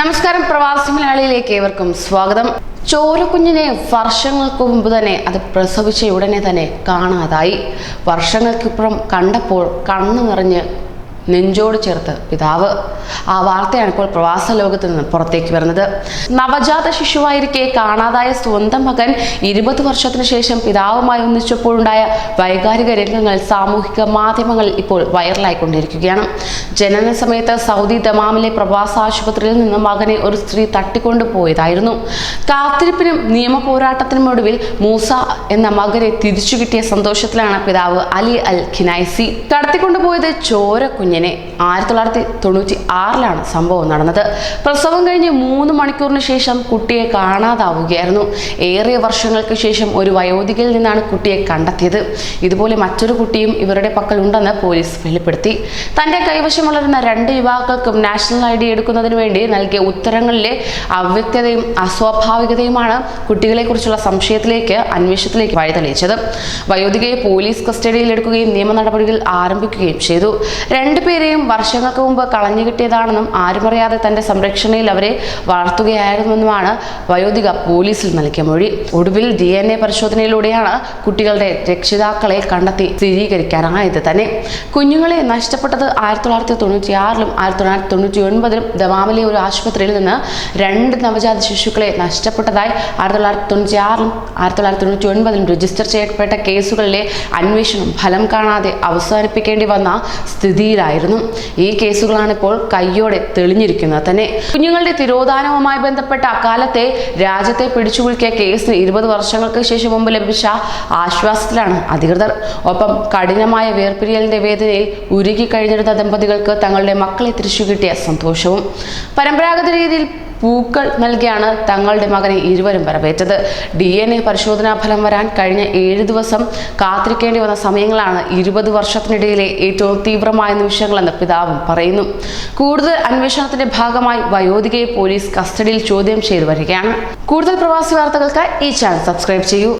നമസ്കാരം. പ്രവാസി മലയാളിയിലേക്ക് ഏവർക്കും സ്വാഗതം. ചോരക്കുഞ്ഞിനെ വർഷങ്ങൾക്ക് മുമ്പ് തന്നെ അത് പ്രസവിച്ച ഉടനെ തന്നെ കാണാതായി. വർഷങ്ങൾക്കിപ്പുറം കണ്ടപ്പോൾ കണ്ണു നിറഞ്ഞ് നെഞ്ചോട് ചേർത്ത് പിതാവ്. ആ വാർത്തയാണ് ഇപ്പോൾ പ്രവാസ ലോകത്ത് നിന്ന് പുറത്തേക്ക് വരുന്നത്. നവജാത ശിശുവായിരിക്കെ കാണാതായ സ്വന്തം മകൻ ഇരുപത് വർഷത്തിനു ശേഷം പിതാവുമായി ഒന്നിച്ചപ്പോഴുണ്ടായ വൈകാരിക രംഗങ്ങൾ സാമൂഹിക മാധ്യമങ്ങളിൽ ഇപ്പോൾ വൈറലായിക്കൊണ്ടിരിക്കുകയാണ്. ജനന സമയത്ത് സൗദി ദമാമിലെ പ്രവാസ ആശുപത്രിയിൽ നിന്ന് മകനെ ഒരു സ്ത്രീ തട്ടിക്കൊണ്ടു പോയതായിരുന്നു. കാത്തിരിപ്പിനും നിയമ പോരാട്ടത്തിനും ഒടുവിൽ മൂസ എന്ന മകനെ തിരിച്ചു കിട്ടിയ സന്തോഷത്തിലാണ് പിതാവ് അലി അൽ ഖിനൈസി കടത്തിക്കൊണ്ടുപോയത് ചോര കുഞ്ഞിനെ ആയിരത്തി തൊള്ളായിരത്തി തൊണ്ണൂറ്റി ആറിലാണ് സംഭവം നടന്നത്. പ്രസവം കഴിഞ്ഞ് മൂന്ന് മണിക്കൂറിന് ശേഷം കുട്ടിയെ കാണാതാവുകയായിരുന്നു. ഏറിയ വർഷങ്ങൾക്ക് ശേഷം ഒരു വയോധികയിൽ നിന്നാണ് കുട്ടിയെ കണ്ടെത്തിയത്. ഇതുപോലെ മറ്റൊരു കുട്ടിയും ഇവരുടെ പക്കലുണ്ടെന്ന് പോലീസ് വെളിപ്പെടുത്തി. തന്റെ കൈവശം വളരുന്ന രണ്ട് യുവാക്കൾക്കും നാഷണൽ ഐ ഡി എടുക്കുന്നതിന് വേണ്ടി നൽകിയ ഉത്തരങ്ങളിലെ അവ്യക്തതയും അസ്വാഭാവികതയുമാണ് കുട്ടികളെക്കുറിച്ചുള്ള സംശയത്തിലേക്ക് അന്വേഷണത്തിലേക്ക് വഴിതെളിയിച്ചത്. വയോധികയെ പോലീസ് കസ്റ്റഡിയിൽ എടുക്കുകയും നിയമ നടപടികൾ ആരംഭിക്കുകയും ചെയ്തു. രണ്ടുപേരെയും വർഷങ്ങൾക്ക് മുമ്പ് കളഞ്ഞു കിട്ടിയതാണെന്നും ആരുമറിയാതെ തന്റെ സംരക്ഷണയിൽ അവരെ വളർത്തുകയായിരുന്നുവെന്നുമാണ് വയോധിക പോലീസിൽ നൽകിയ മൊഴി. ഒടുവിൽ ഡി എൻ എ പരിശോധനയിലൂടെയാണ് കുട്ടികളുടെ രക്ഷിതാക്കളെ കണ്ടെത്തി സ്ഥിരീകരിക്കാനായത് തന്നെ. കുഞ്ഞുങ്ങളെ നഷ്ടപ്പെട്ടത് ആയിരത്തി തൊള്ളായിരത്തി തൊണ്ണൂറ്റി ആറിലും ആയിരത്തി തൊള്ളായിരത്തി തൊണ്ണൂറ്റി ഒൻപതിലും ദമാമിലെ ഒരു ആശുപത്രിയിൽ നിന്ന് രണ്ട് നവജാത ശിശുക്കളെ നഷ്ടപ്പെട്ടതായി ആയിരത്തി തൊള്ളായിരത്തി തൊണ്ണൂറ്റി ആറിലും ആയിരത്തി തൊള്ളായിരത്തി തൊണ്ണൂറ്റി ഒൻപതിലും രജിസ്റ്റർ ചെയ്യപ്പെട്ട കേസുകളിലെ അന്വേഷണം ഫലം കാണാതെ അവസാനിപ്പിക്കേണ്ടി വന്ന സ്ഥിതിയിലായിരുന്നു ഈ കേസുകളാണ് ഇപ്പോൾ കയ്യോടെ തെളിഞ്ഞിരിക്കുന്നത്. തന്നെ കുഞ്ഞുങ്ങളുടെ തിരോധാനവുമായി ബന്ധപ്പെട്ട അക്കാലത്തെ രാജ്യത്തെ പിടിച്ചുകുലുക്കിയ കേസിന് ഇരുപത് വർഷങ്ങൾക്ക് ശേഷം മുമ്പ് ലഭിച്ച ആശ്വാസത്തിലാണ് അധികൃതർ. ഒപ്പം കഠിനമായ വേർപിരിയലിന്റെ വേദനയിൽ ഉരുകി കഴിഞ്ഞിരുന്ന ദമ്പതികൾക്ക് തങ്ങളുടെ മക്കളെ തിരിച്ചു കിട്ടിയ സന്തോഷവും പരമ്പരാഗത രീതിയിൽ പൂക്കൾ നൽകിയാണ് തങ്ങളുടെ മകനെ ഇരുവരും വരവേറ്റത്. ഡി എൻ എ പരിശോധനാ ഫലം വരാൻ കഴിഞ്ഞ ഏഴ് ദിവസം കാത്തിരിക്കേണ്ടി വന്ന സമയങ്ങളാണ് ഇരുപത് വർഷത്തിനിടയിലെ ഏറ്റവും തീവ്രമായ നിമിഷങ്ങളെന്ന് പിതാവും പറയുന്നു. കൂടുതൽ അന്വേഷണത്തിന്റെ ഭാഗമായി വയോധികയെ പോലീസ് കസ്റ്റഡിയിൽ ചോദ്യം ചെയ്തു വരികയാണ്. കൂടുതൽ പ്രവാസി വാർത്തകൾക്ക് ഈ ചാനൽ സബ്സ്ക്രൈബ് ചെയ്യൂ.